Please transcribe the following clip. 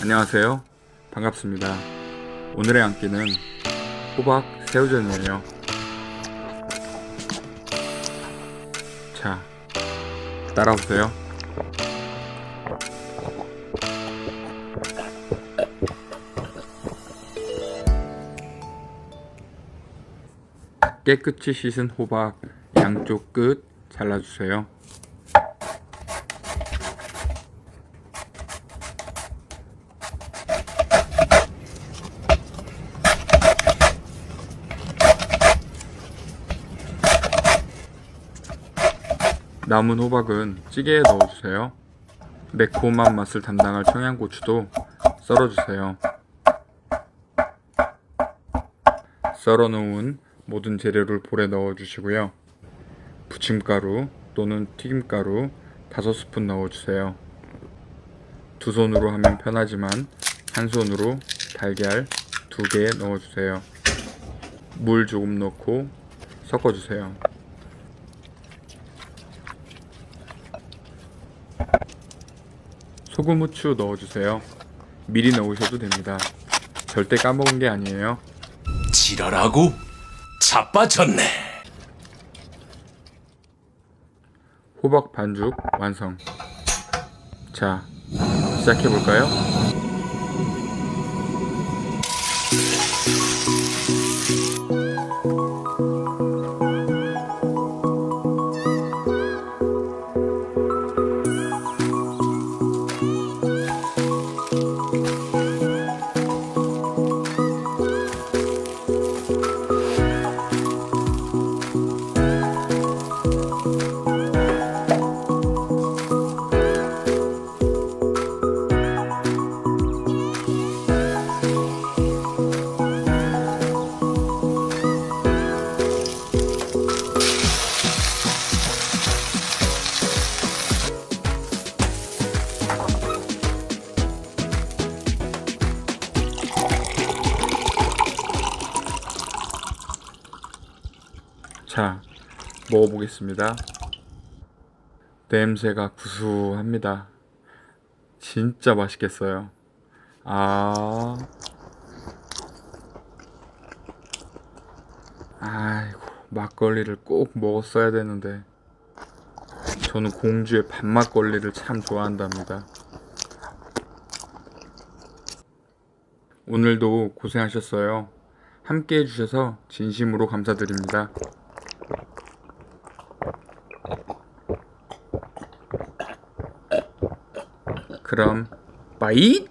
안녕하세요. 반갑습니다. 오늘의 한 끼는 호박 새우전이에요. 자, 따라오세요. 깨끗이 씻은 호박 양쪽 끝 잘라주세요. 남은 호박은 찌개에 넣어주세요. 매콤한 맛을 담당할 청양고추도 썰어주세요. 썰어놓은 모든 재료를 볼에 넣어주시고요. 부침가루 또는 튀김가루 5스푼 넣어주세요. 두 손으로 하면 편하지만 한 손으로 달걀 2개 넣어주세요. 물 조금 넣고 섞어주세요. 소금 후추 넣어주세요. 미리 넣으셔도 됩니다. 절대 까먹은 게 아니에요. 지랄하고 자빠졌네. 호박 반죽 완성. 자, 시작해볼까요? 자, 먹어보겠습니다. 냄새가 구수합니다. 진짜 맛있겠어요. 아. 아이고, 막걸리를 꼭 먹었어야 되는데. 저는 공주의 밥막걸리를 참 좋아한답니다. 오늘도 고생하셨어요. 함께 해주셔서 진심으로 감사드립니다. 그럼 빠이